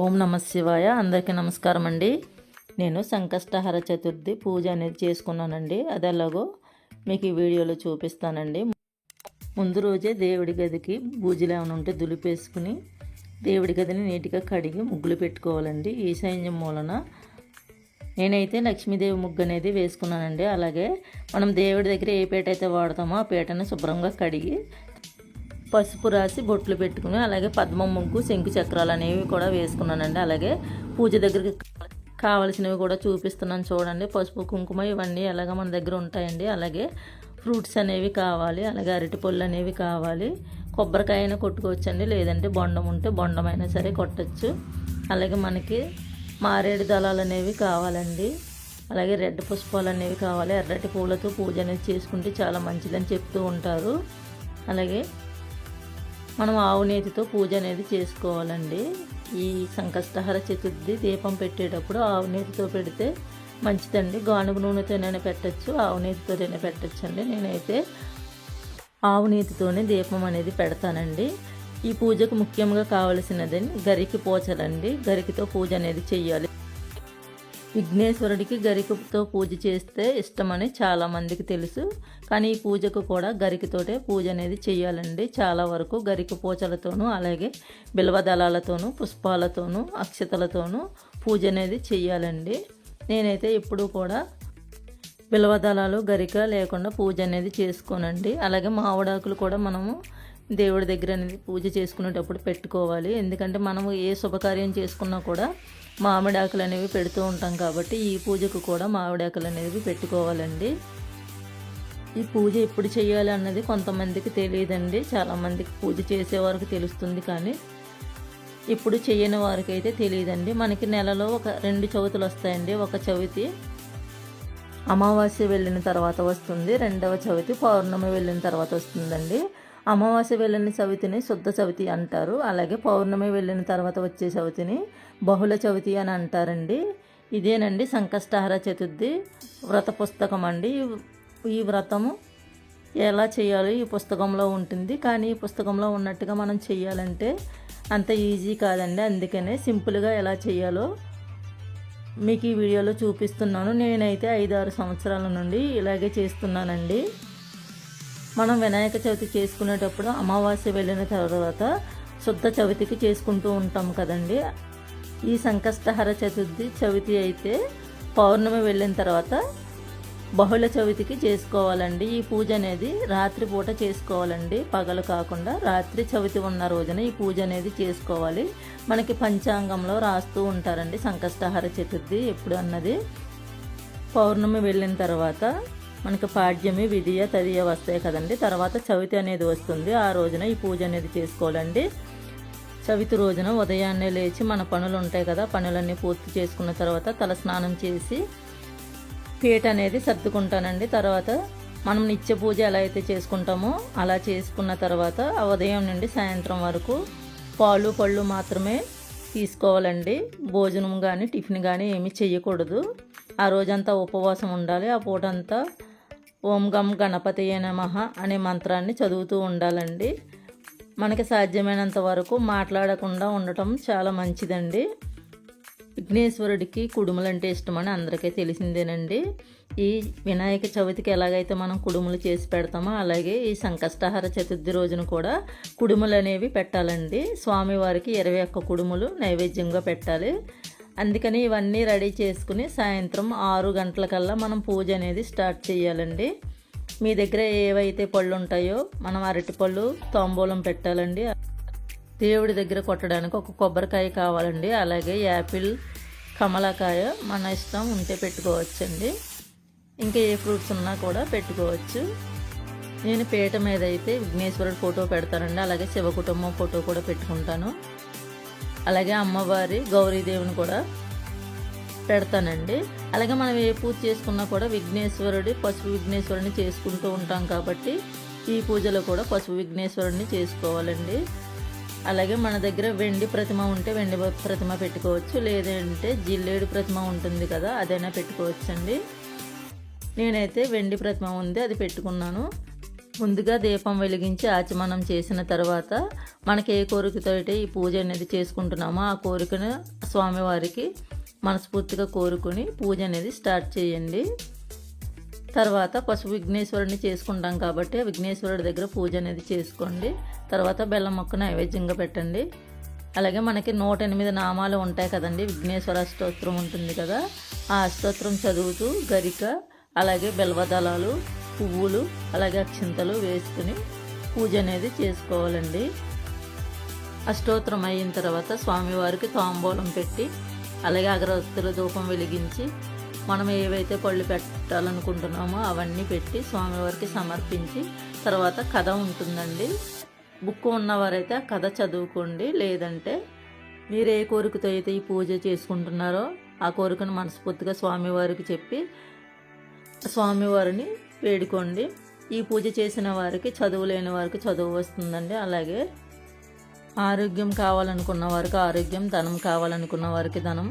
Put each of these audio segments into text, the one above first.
ఓం నమ శివాయ. అందరికీ నమస్కారం అండి. నేను సంకష్టహర చతుర్థి పూజ అనేది చేసుకున్నానండి. అది ఎలాగో మీకు ఈ వీడియోలో చూపిస్తానండి. ముందు రోజే దేవుడి గదికి బూజులు ఏమైనా ఉంటే దులిపేసుకుని దేవుడి గదిని నీట్గా కడిగి ముగ్గులు పెట్టుకోవాలండి. ఈశాన్యం మూలన నేనైతే లక్ష్మీదేవి ముగ్గు అనేది వేసుకున్నానండి. అలాగే మనం దేవుడి దగ్గర ఏ పీట అయితే వాడతామో ఆ పీటను శుభ్రంగా కడిగి పసుపు రాసి బొట్లు పెట్టుకుని అలాగే పద్మం శంకు చక్రాలు అనేవి కూడా వేసుకున్నానండి. అలాగే పూజ దగ్గరికి కావలసినవి కూడా చూపిస్తున్నాను చూడండి. పసుపు కుంకుమ ఇవన్నీ ఎలాగ మన దగ్గర ఉంటాయండి. అలాగే ఫ్రూట్స్ అనేవి కావాలి అలాగే అరటి పళ్ళు అనేవి కావాలి. కొబ్బరికాయ అయినా కొట్టుకోవచ్చండి. లేదంటే బొండం ఉంటే బొండమైనా సరే కొట్టచ్చు. అలాగే మనకి మారేడు దళాలు అనేవి కావాలండి. అలాగే రెడ్ పుష్పాలు అనేవి కావాలి. ఎర్రటి పూలతో పూజ అనేది చేసుకుంటే చాలా మంచిదని చెప్తూ ఉంటారు. అలాగే మనం ఆవు నేతితో పూజ అనేది చేసుకోవాలండి. ఈ సంకష్టహర చతుర్థి దీపం పెట్టేటప్పుడు ఆవు నేతితో పెడితే మంచిదండి. గానుగ నూనెతోనైనా పెట్టచ్చు ఆవు నేతితోనైనా పెట్టచ్చు అండి నేనైతే ఆవు నేతితోనే దీపం అనేది పెడతానండి. ఈ పూజకు ముఖ్యంగా కావలసినది గరికి పోచలండి. గరికితో పూజ అనేది చెయ్యాలి. విఘ్నేశ్వరుడికి గరికతో పూజ చేస్తే ఇష్టమని చాలామందికి తెలుసు. కానీ ఈ పూజకు కూడా గరికతోటే పూజ అనేది చేయాలండి. చాలా వరకు గరిక పూజలతోనూ అలాగే బిల్వదళాలతోనూ పుష్పాలతోనూ అక్షతలతోనూ పూజ అనేది చేయాలండి. నేనైతే ఎప్పుడూ కూడా బిల్వదళాలు గరిక లేకుండా పూజ అనేది చేసుకోనండి. అలాగే మామిడాకులు కూడా మనము దేవుడి దగ్గర అనేది పూజ చేసుకునేటప్పుడు పెట్టుకోవాలి. ఎందుకంటే మనము ఏ శుభకార్యం చేసుకున్నా కూడా మామిడాకులు అనేవి పెడుతూ ఉంటాం కాబట్టి ఈ పూజకు కూడా మామిడాకులు అనేవి పెట్టుకోవాలండి. ఈ పూజ ఎప్పుడు చేయాలి అన్నది కొంతమందికి తెలియదండి. చాలామందికి పూజ చేసే వారికి తెలుస్తుంది కానీ ఇప్పుడు చేయని వారికి అయితే తెలియదండి. మనకి నెలలో ఒక రెండు చవితులు వస్తాయండి. ఒక చవితి అమావాస్య వెళ్ళిన తర్వాత వస్తుంది. రెండవ చవితి పౌర్ణమి వెళ్ళిన తర్వాత వస్తుందండి. అమావాస్య వెళ్ళిన చవితిని శుద్ధ చవితి అంటారు. అలాగే పౌర్ణమి వెళ్ళిన తర్వాత వచ్చే చవితిని బహుళ చవితి అని అంటారండి. ఇదేనండి సంకష్టహార చతుర్థి వ్రత పుస్తకం అండి. ఈ వ్రతము ఎలా చేయాలో ఈ పుస్తకంలో ఉంటుంది. కానీ ఈ పుస్తకంలో ఉన్నట్టుగా మనం చేయాలంటే అంత ఈజీ కాదండి. అందుకనే సింపుల్గా ఎలా చేయాలో మీకు ఈ వీడియోలో చూపిస్తున్నాను. నేనైతే ఐదు ఆరు సంవత్సరాల నుండి ఇలాగే చేస్తున్నానండి. మనం వినాయక చవితి చేసుకునేటప్పుడు అమావాస్య వెళ్ళిన తర్వాత శుద్ధ చవితికి చేసుకుంటూ ఉంటాం కదండి. ఈ సంకష్టహర చతుర్థి చవితి అయితే పౌర్ణమి వెళ్ళిన తర్వాత బహుళ చవితికి చేసుకోవాలండి. ఈ పూజ అనేది రాత్రి పూట చేసుకోవాలండి. పగలు కాకుండా రాత్రి చవితి ఉన్న రోజున ఈ పూజ అనేది చేసుకోవాలి. మనకి పంచాంగంలో రాస్తూ ఉంటారండి సంకష్టహార చతుర్థి ఎప్పుడు అన్నది. పౌర్ణమి వెళ్ళిన తర్వాత మనకి పాడ్యమి విధియ తదియ వస్తాయి కదండి. తర్వాత చవితి అనేది వస్తుంది. ఆ రోజున ఈ పూజ అనేది చేసుకోవాలండి. చవితి రోజున ఉదయాన్నే లేచి మన పనులు ఉంటాయి కదా పనులన్నీ పూర్తి చేసుకున్న తర్వాత తల స్నానం చేసి పీట అనేది సర్దుకుంటానండి. తర్వాత మనం నిత్య పూజ ఎలా అయితే చేసుకుంటామో అలా చేసుకున్న తర్వాత ఆ ఉదయం నుండి సాయంత్రం వరకు పాలు పళ్ళు మాత్రమే తీసుకోవాలండి. భోజనం కానీ టిఫిన్ కానీ ఏమీ చేయకూడదు ఆ రోజంతా ఉపవాసం ఉండాలి. ఆ పూటంతా ఓం గం గణపతి నమ అనే మంత్రాన్ని చదువుతూ ఉండాలండి. మనకి సాధ్యమైనంత వరకు మాట్లాడకుండా ఉండటం చాలా మంచిదండి. విఘ్నేశ్వరుడికి కుడుములు అంటే ఇష్టమని అందరికీ తెలిసిందేనండి. ఈ వినాయక చవితికి ఎలాగైతే మనం కుడుములు చేసి పెడతామో అలాగే ఈ సంకష్టహార చతుర్థి రోజున కూడా కుడుములు అనేవి పెట్టాలండి. స్వామివారికి ఇరవై ఒక్క కుడుములు నైవేద్యంగా పెట్టాలి. అందుకని ఇవన్నీ రెడీ చేసుకుని సాయంత్రం ఆరు గంటలకల్లా మనం పూజ అనేది స్టార్ట్ చేయాలండి. మీ దగ్గర ఏవైతే పళ్ళు ఉంటాయో మనం అరటిపళ్ళు తాంబూలం పెట్టాలండి. దేవుడి దగ్గర కొట్టడానికి ఒక కొబ్బరికాయ కావాలండి. అలాగే యాపిల్ కమలాకాయ మన ఇష్టం ఉంటే పెట్టుకోవచ్చండి. ఇంకా ఏ ఫ్రూట్స్ ఉన్నా కూడా పెట్టుకోవచ్చు. నేను పీట మీద అయితే విఘ్నేశ్వరుడు ఫోటో పెడతానండి. అలాగే శివ కుటుంబం ఫోటో కూడా పెట్టుకుంటాను. అలాగే అమ్మవారి గౌరీదేవిని కూడా పెడతానండి. అలాగే మనం ఏ పూజ చేసుకున్నా కూడా విఘ్నేశ్వరుడి పసుపు విఘ్నేశ్వరుని చేసుకుంటూ ఉంటాం కాబట్టి ఈ పూజలో కూడా పసుపు విఘ్నేశ్వరుడిని చేసుకోవాలండి. అలాగే మన దగ్గర వెండి ప్రతిమ ఉంటే వెండి ప్రతిమ పెట్టుకోవచ్చు. లేదంటే జిల్లేడు ప్రతిమ ఉంటుంది కదా అదైనా పెట్టుకోవచ్చండి. నేనైతే వెండి ప్రతిమ ఉంది అది పెట్టుకున్నాను. ముందుగా దీపం వెలిగించి ఆచమనం చేసిన తర్వాత మనకి ఏ కోరికతో అయితే ఈ పూజ అనేది చేసుకుంటున్నామో ఆ కోరికను స్వామివారికి మనస్ఫూర్తిగా కోరుకుని పూజ అనేది స్టార్ట్ చేయండి. తర్వాత పశు విఘ్నేశ్వరుని చేసుకుంటాం కాబట్టి ఆ విఘ్నేశ్వరుడి దగ్గర పూజ అనేది చేసుకోండి. తర్వాత బెల్లం మొక్క నైవేద్యంగా పెట్టండి. అలాగే మనకి నూట ఎనిమిది నామాలు ఉంటాయి కదండి. విఘ్నేశ్వర అష్టోత్తరం ఉంటుంది కదా. ఆ అష్టోత్తరం చదువుతూ గరిక అలాగే బెల్వదళాలు పువ్వులు అలాగే అక్షింతలు వేసుకుని పూజ అనేది చేసుకోవాలండి. అష్టోత్తరం అయిన తర్వాత స్వామివారికి తాంబూలం పెట్టి అలాగే అగరవత్తుల ధూపం వెలిగించి మనం ఏవైతే పళ్ళు పెట్టాలనుకుంటున్నామో అవన్నీ పెట్టి స్వామివారికి సమర్పించి తర్వాత కథ ఉంటుందండి. బుక్ ఉన్నవారైతే ఆ కథ చదువుకోండి. లేదంటే మీరు ఏ కోరికతో అయితే ఈ పూజ చేసుకుంటున్నారో ఆ కోరికను మనస్ఫూర్తిగా స్వామివారికి చెప్పి స్వామివారిని వేడుకోండి. ఈ పూజ చేసిన వారికి చదువు లేని వారికి చదువు వస్తుందండి. అలాగే ఆరోగ్యం కావాలనుకున్న వారికి ఆరోగ్యం ధనం కావాలనుకున్న వారికి ధనం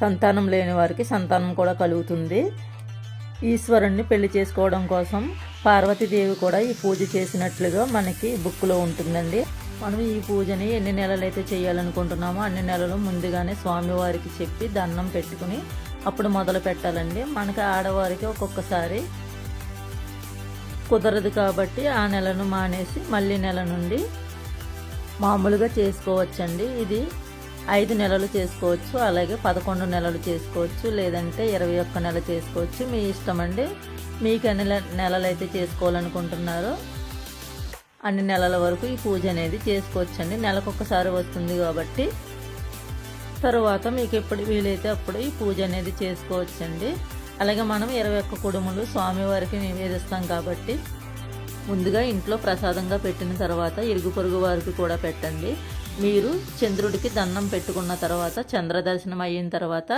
సంతానం లేని వారికి సంతానం కూడా కలుగుతుంది. ఈశ్వరుణ్ణి పెళ్ళి చేసుకోవడం కోసం పార్వతీదేవి కూడా ఈ పూజ చేసినట్లుగా మనకి బుక్లో ఉంటుందండి. మనం ఈ పూజని ఎన్ని నెలలైతే చేయాలనుకుంటున్నామో అన్ని నెలలు ముందుగానే స్వామివారికి చెప్పి దండం పెట్టుకుని అప్పుడు మొదలు పెట్టాలండి. మనకి ఆడవారికి ఒక్కొక్కసారి కుదరదు కాబట్టి ఆ నెలను మానేసి మళ్ళీ నెల నుండి మామూలుగా చేసుకోవచ్చండి. ఇది ఐదు నెలలు చేసుకోవచ్చు అలాగే పదకొండు నెలలు చేసుకోవచ్చు లేదంటే ఇరవై ఒక్క నెల చేసుకోవచ్చు. మీ ఇష్టం అండి. మీకు ఎన్ని నెలలు అయితే చేసుకోవాలనుకుంటున్నారో అన్ని నెలల వరకు ఈ పూజ అనేది చేసుకోవచ్చండి. నెలకొకసారి వస్తుంది కాబట్టి తరువాత మీకు ఎప్పుడు వీలైతే అప్పుడు ఈ పూజ అనేది చేసుకోవచ్చండి. అలాగే మనం ఇరవై ఒక్క కుడుములు స్వామివారికి నివేదిస్తాం కాబట్టి ముందుగా ఇంట్లో ప్రసాదంగా పెట్టిన తర్వాత ఇరుగు పొరుగు వారికి కూడా పెట్టండి. మీరు చంద్రుడికి దండం పెట్టుకున్న తర్వాత చంద్ర దర్శనం అయిన తర్వాత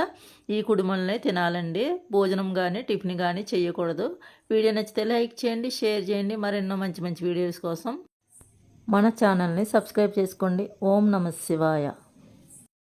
ఈ కుడుములనే తినాలండి. భోజనం కానీ టిఫిన్ కానీ చేయకూడదు. వీడియో నచ్చితే లైక్ చేయండి షేర్ చేయండి. మరెన్నో మంచి మంచి వీడియోస్ కోసం మన ఛానల్ని సబ్స్క్రైబ్ చేసుకోండి. ఓం నమ శివాయ.